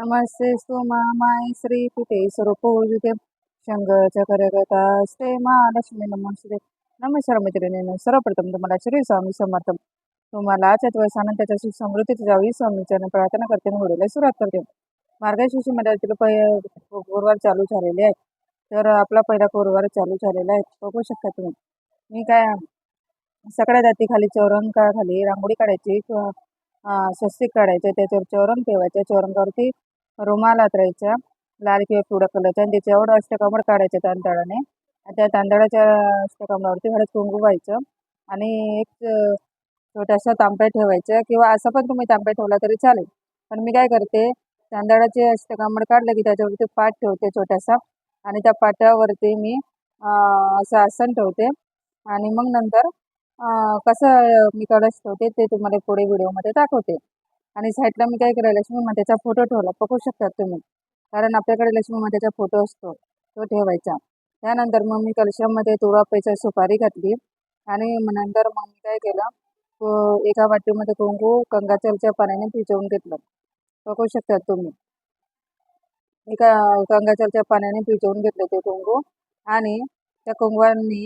नमस्ते स्तु माय श्रीपीठे स्वरूपपूजिते शंकरचकरगतास्ते महालक्ष्मी नमस्ते. नमस्कार मैत्रिणींनो सर्वप्रथम तुम्हाला श्री स्वामी समर्थ. तुम्हाला चतुर्थ दिवसानं त्याच्याशी समृद्धीची जावी स्वामीच्या प्रार्थना करते आणि व्हिडिओला सुरुवात करते. मार्गशीर्ष मंडळातील पै गुरुवार चालू झालेले आहेत. तर आपला पहिला गुरुवार चालू झालेला आहे. बघू शकता तुम्ही. मी काय सगळ्या जातीखाली चौरंगाखाली रांगोळी काढायची किंवा स्वस्तिक काढायचं त्याच्यावर चौरंग ठेवायचं चौरंगावरती रुमाल आतरायचा लाल किंवा पिवळ्या कलरचा आणि त्याच्यावर अष्टकमळ काढायचं तांदळाने. आणि त्या तांदळाच्या अष्टकमळावरती हळद कुंकू व्हायचं. आणि एक छोटासा तांब्या ठेवायचा किंवा असं पण तुम्ही तांब्या ठेवला तरी चालेल. पण मी काय करते तांदळाचे अष्टकमळ काढलं की त्याच्यावरती पाट ठेवते छोटासा. आणि त्या पाटावरती मी असं आसन ठेवते. आणि मग नंतर कसं मी कळस ठेवते ते तुम्हाला पुढे व्हिडिओमध्ये दाखवते. आणि साईडला मी काय केलं लक्ष्मी मातेचा फोटो ठेवला. बघू शकतात तुम्ही. कारण आपल्याकडे लक्ष्मी मातेचा फोटो असतो तो ठेवायचा. त्यानंतर मग मी कलशामध्ये तुळापेचा सुपारी घातली. आणि मग नंतर मग मी काय केलं एका वाटीमध्ये कुंकू कंगाचलच्या पाण्याने भिजवून घेतलं. बघू शकतात तुम्ही. एका कंगाचलच्या पाण्याने भिजवून घेतलं ते कुंकू. आणि त्या कुंकवांनी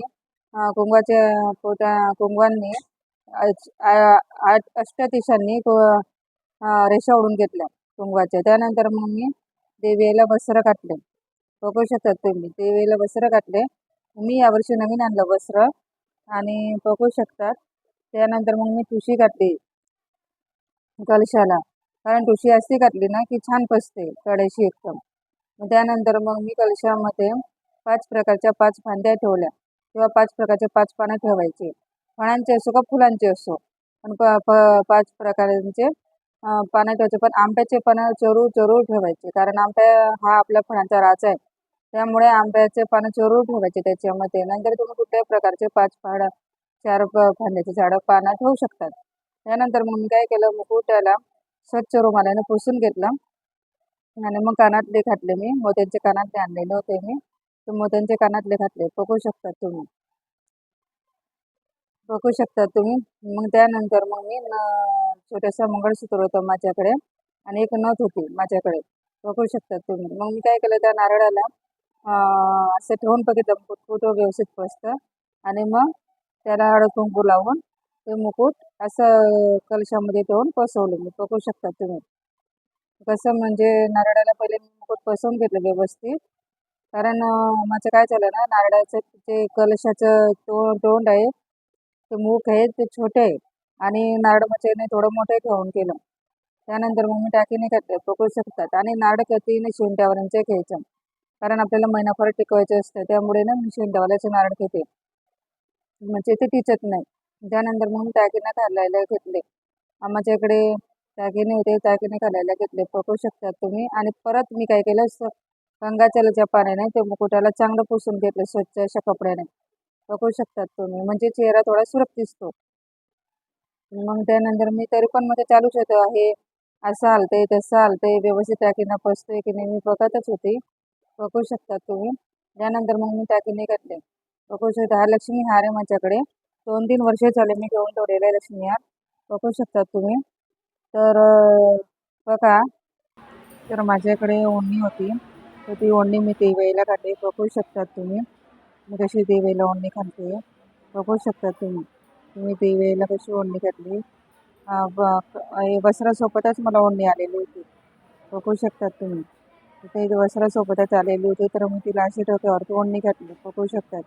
कुंगवाच्या कुंकवाच्या पोटा कुंकवांनी आठ अष्टदिशांनी कु- रेषा ओढून घेतल्या तुंगवाच्या. त्यानंतर मग मी देवीला वस्त्र काटले बघू शकतात तुम्ही देवीला वस्त्र काटले मी यावर्षी नवीन आणलं वस्त्र आणि बघू शकतात त्यानंतर मग मी तुळशी काटली कलशाला. कारण तुशी अशी घातली ना की छान पसते कडेशी एकदम. मग त्यानंतर मग मी कलशामध्ये पाच प्रकारच्या पाच फांद्या ठेवल्या. किंवा पाच प्रकारचे पाच पानं ठेवायचे. फळांचे असो का फुलांचे असो. पण प प पाच प्रकारांचे पानं ठेवायचे पण आंब्याचे पानं चरू जरूर ठेवायचे. कारण आंब्या हा आपल्या फळांचा राजा आहे. त्यामुळे आंब्याचे पानं जरूर ठेवायचे त्याच्यामध्ये. नंतर तुम्ही कुठल्याही प्रकारचे पाच पानं चार फांद्याचे झाडं पानं ठेवू शकतात त्यानंतर मग मी काय केलं मुकुट्याला स्वच्छ रुमालाने पुसून घेतलं. आणि मग कानातले घातले मी. मोत्यांचे कानातले आणलेले होते मी. तर मोत्यांचे कानातले घातले. बघू शकतात तुम्ही. बघू शकतात तुम्ही. मग त्यानंतर मग मी न छोटंसं मंगळसूत्र होतं माझ्याकडे आणि एक नथ होती माझ्याकडे. बघू शकतात तुम्ही. मग मी काय केलं त्या नारळाला असं ठेवून बघितलं मुकुट कुठं व्यवस्थित बसतं आणि मग त्याला हळद कुंकू लावून ते मुकुट असं कलशामध्ये ठेवून बसवलं मी बघू शकतात तुम्ही. कसं म्हणजे नारळाला पहिले मी मुकुट पसवून घेतलं व्यवस्थित. कारण माझं काय झालं ना नारळाचं जे कलशाचं तो तोंड आहे ते मूग आहे ते छोटे आहे आणि नाडमचेने म्हणजे थोडं मोठे ठेवून केलं. त्यानंतर मग मी टाकीने घातले पकडू शकतात. आणि नाड कतीने शेंड्यावरांचे घ्यायचं कारण आपल्याला महिनाभर टिकवायचे असतं. त्यामुळे ना मी शेंड्यावाल्याचे नारळ घेते. म्हणजे ते टिचत नाही. त्यानंतर मग मी टाकीने घालायला घेतले. आ, माझ्याकडे टाकीने होते टाकीने घालायला घेतले. पकडू शकतात तुम्ही. आणि परत मी काय केलं स ज्या पाण्याने ते मुकुटाला चांगलं पुसून घेतलं स्वच्छ अशा कपड्याने. बघू शकतात तुम्ही. म्हणजे चेहरा थोडा सुरप दिसतो मग त्यानंतर मी तरी पण मध्ये चालूच होतं. हे असं आलतंय तसं आलतंय व्यवस्थित टाकीनं बसतोय की नाही मी बघतच होती. बघू शकतात तुम्ही. त्यानंतर मग मी टाकीने घातले. बघू शकता हा लक्ष्मी हार आहे माझ्याकडे. दोन तीन वर्ष झाले मी घेऊन ठेवलेला आहे लक्ष्मी हार बघू शकतात तुम्ही. तर बघा. तर माझ्याकडे ओढणी होती. तर ती ओढणी मी देवाईला काढली. बघू शकतात तुम्ही. म्हणजे मी कशी दिवेला ओढणी घालते बघू शकतात तुम्ही. तुम्ही दिवेला कशी ओढणी घातली. वस्त्रासोबतच मला ओढणी आलेली होती. बघू शकतात तुम्ही. तिथे वस्त्रासोबतच आलेली होती तर मी तिला अशी डोक्यावरती ओढणी घातली. बघू शकतात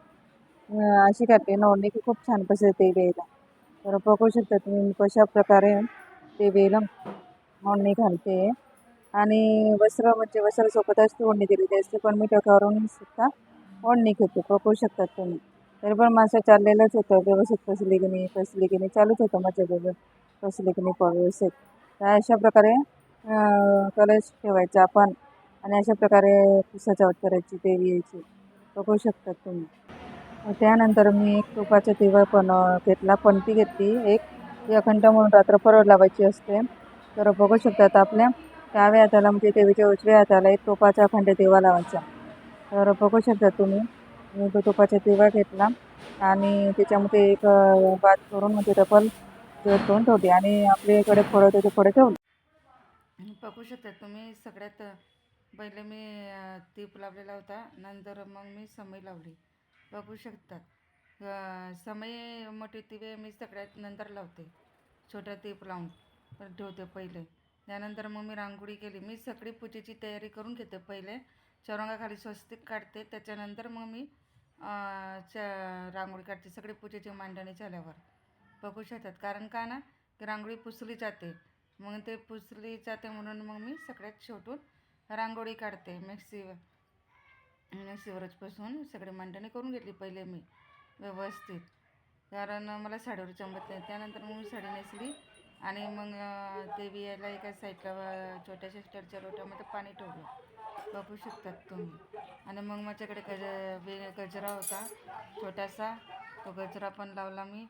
अशी घातली ना ओढणी की खूप छान बसते देवेला. तर बघू शकता तुम्ही कशा प्रकारे देवीला ओढणी घालते. आणि वस्त्र म्हणजे वस्त्रासोबतच ती ओढणी दिलेली असते पण मी डोक्यावरून सुद्धा ओढणी घेते बघू शकतात तुम्ही तरी पण माझं चाललेलंच होतं व्यवस्थित फसली की नाही फसली की नाही चालूच होतं माझ्याबरोबर. फसली की नाही व्यवस्थित. तर अशा प्रकारे कलश ठेवायचा आपण आणि अशा प्रकारे सजावट करायची देवी यायची. बघू शकतात तुम्ही. त्यानंतर मी एक तुपाचा दिवा पण घेतला पणती घेतली एक. ती अखंड म्हणून रात्र रात्रभर लावायची असते. तर बघू शकतात आपल्या. डाव्या हाताला म्हणजे देवीच्या उजव्या हाताला एक तुपाचा अखंड दिवा लावायचा. तर बघू शकता तुम्ही. मी तो तुपाचा दिवा घेतला आणि त्याच्यामध्ये एक बात करून म्हणजे डबल ठेवून ठेवली आणि आपल्याकडे फळं होते ते फळं ठेवली. बघू शकता तुम्ही सगळ्यात पहिले मी तीप लावलेला होता. नंतर मग मी समय लावली. बघू शकतात समई समय मोठी टिवे मी सगळ्यात नंतर लावते. छोट्या तीप लावून ठेवते पहिले. त्यानंतर मग मी रांगोळी केली. मी सगळी पूजेची तयारी करून घेते पहिले. चौरंगाखाली स्वस्तिक काढते. त्याच्यानंतर मग मी च रांगोळी काढते सगळी पूजेची मांडणी झाल्यावर. बघू शकतात. कारण का ना की रांगोळी पुसली जाते. मग ते पुसली जाते म्हणून मग मी सगळ्यात शेवटून रांगोळी काढते. मिक्सी मिक्सीवरच बसून सगळी मांडणी करून घेतली पहिले मी व्यवस्थित. कारण मला साडीवर जमत नाही. त्यानंतर मग मी साडी नेसली. आणि मग ते बियाला एका साईडला छोट्याशा स्टरच्या लोटामध्ये पाणी ठेवलं. बघू शकतात तुम्ही. आणि मग माझ्याकडे गज वे गजरा होता छोटासा. तो गजरा पण लावला मी.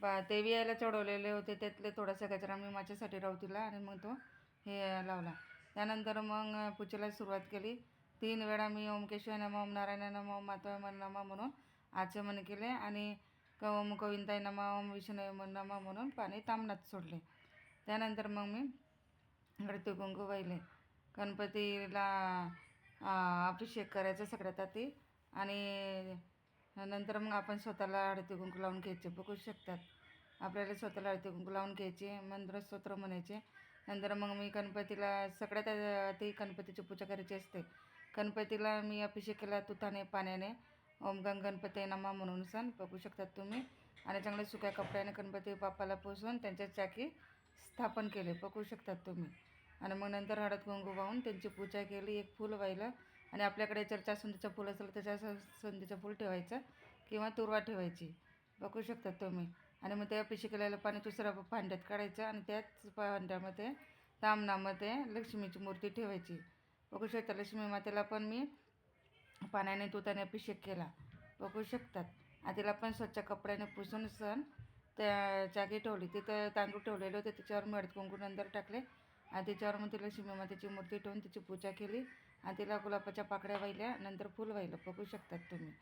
बा देवी यायला चढवलेले होते. त्यातले थोडासा गजरा मी माझ्यासाठी राहू आणि मग तो हे लावला. त्यानंतर मग पूजेला सुरुवात केली. तीन वेळा मी ओमकेश्वर नम ओम नारायण नम ओम माता नम म्हणून आचमन केले आणि क ओम गोविंदाय नम ओम विष्णू नमा म्हणून पाणी तांबणात सोडले. त्यानंतर मग मी हळदी कुंकू वाहिले. गणपतीला अभिषेक करायचा सगळ्यात आधी आणि नंतर मग आपण स्वतःला हळदी कुंकू लावून घ्यायचे. बघू शकतात. आपल्याला स्वतःला हळदी कुंकू लावून घ्यायचे मंत्र स्तोत्र म्हणायचे. नंतर मग मी गणपतीला सगळ्यात आधी गणपतीची पूजा करायची असते. गणपतीला मी अभिषेक केला तुथाने पाण्याने. ओम गंग गणपती नमा म्हणून सण बघू शकतात तुम्ही. आणि चांगले सुक्या कपड्याने गणपती बाप्पाला पोसून त्यांच्या चाकी स्थापन केले बघू शकतात तुम्ही. आणि मग नंतर हळद कुंकू वाहून त्यांची पूजा केली एक फूल वाहिलं. आणि आपल्याकडे जर संधीचं फूल असेल तर संधीचं फूल ठेवायचं किंवा तुरवा ठेवायची बघू शकतात तुम्ही. आणि मग त्या पिशी केलेलं पाणी दुसऱ्या भांड्यात काढायचं आणि त्याच भांड्यामध्ये तामनामध्ये लक्ष्मीची मूर्ती ठेवायची. बघू शकता लक्ष्मी मातेला पण मी पाण्याने तुताने अभिषेक केला. बघू शकतात. आणि तिला पण स्वच्छ कपड्याने पुसून सण त्या जागी ठेवली. तिथं तांदूळ ठेवलेले होते. त्याच्यावर मी हळद कुंकू नंतर टाकले. आणि त्याच्यावर मग तिला लक्ष्मी मातेची मूर्ती ठेवून तिची पूजा केली. आणि तिला गुलाबाच्या पाकळ्या वाहिल्या. नंतर फुल वाहिलं. बघू शकतात तुम्ही.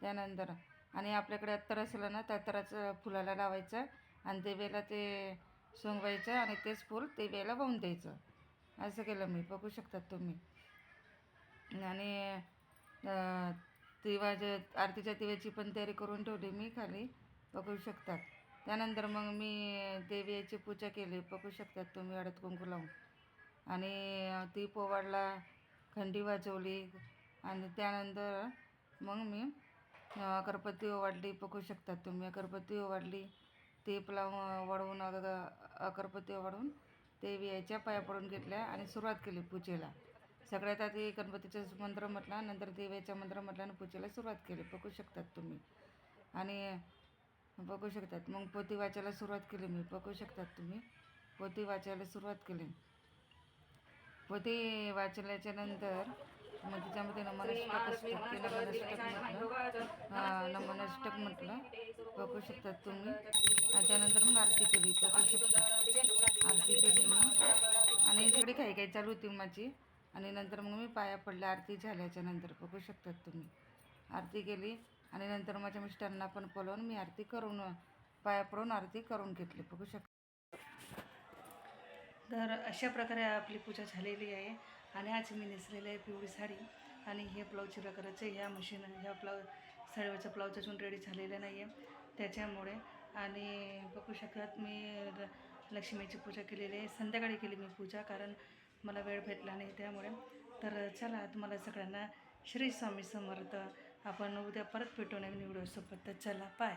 त्यानंतर आणि आपल्याकडे अत्तर असलं ना तर अत्तराचं फुलाला लावायचं. आणि देवेला ते सोंगवायचं आणि तेच फूल ते वेळेला वाहून द्यायचं. असं केलं मी. बघू शकतात तुम्ही. आणि दिवाच्या आरतीच्या दिव्याची पण तयारी करून ठेवली मी खाली. बघू शकतात. त्यानंतर मग मी देवीची पूजा केली. बघू शकतात तुम्ही हळद कुंकू लावून. आणि ती पोवाडला खंडी वाजवली. आणि त्यानंतर मग मी अगरबत्ती ओवाडली. बघू शकतात तुम्ही अगरबत्ती ओवाडली. टीप लावून वाढवून अग अगरबत्ती ओवाडून देवी पाया पडून घेतल्या आणि सुरुवात केली पूजेला. सगळ्यात आधी गणपतीचं मंत्र म्हटला नंतर देवीचा मंत्र म्हटला आणि पूजेला सुरुवात केली. बघू शकतात तुम्ही. आणि बघू शकतात. मग पोती वाचायला सुरुवात केली मी. बघू शकतात तुम्ही. पोती वाचायला सुरुवात केली. पोती वाचल्याच्या नंतर मग त्याच्यामध्ये नमनष्टक असतं ते नमनष्टक म्हटलं. हा, नमनष्टक म्हटलं. बघू शकतात तुम्ही. आणि त्यानंतर मग आरती केली. बघू शकता आरती केली मी. आणि सगळी काही काही चालू होती माझी. आणि नंतर मग मी पाया पडल्या आरती झाल्याच्यानंतर. बघू शकतात तुम्ही. आरती केली आणि नंतर माझ्या मिस्टरांना पण बोलवून मी आरती करून पाया पडून आरती करून घेतली. बघू शकता. तर अशा प्रकारे आपली पूजा झालेली आहे. आणि आज मी नेसलेली आहे पिवळी साडी. आणि हे ब्लाऊज चिरा करायचं ह्या मशीन ह्या ब्लाऊज साडीवरचं ब्लाऊज अजून रेडी झालेलं नाही आहे त्याच्यामुळे. आणि बघू शकतात मी ल- लक्ष्मीची पूजा केलेली आहे. संध्याकाळी केली मी पूजा कारण मला वेळ भेटला नाही त्यामुळे. तर चला तुम्हाला सगळ्यांना श्री स्वामी समर्थ. आपण उद्या परत भेटू नवीन व्हिडिओसोबत. तर चला बाय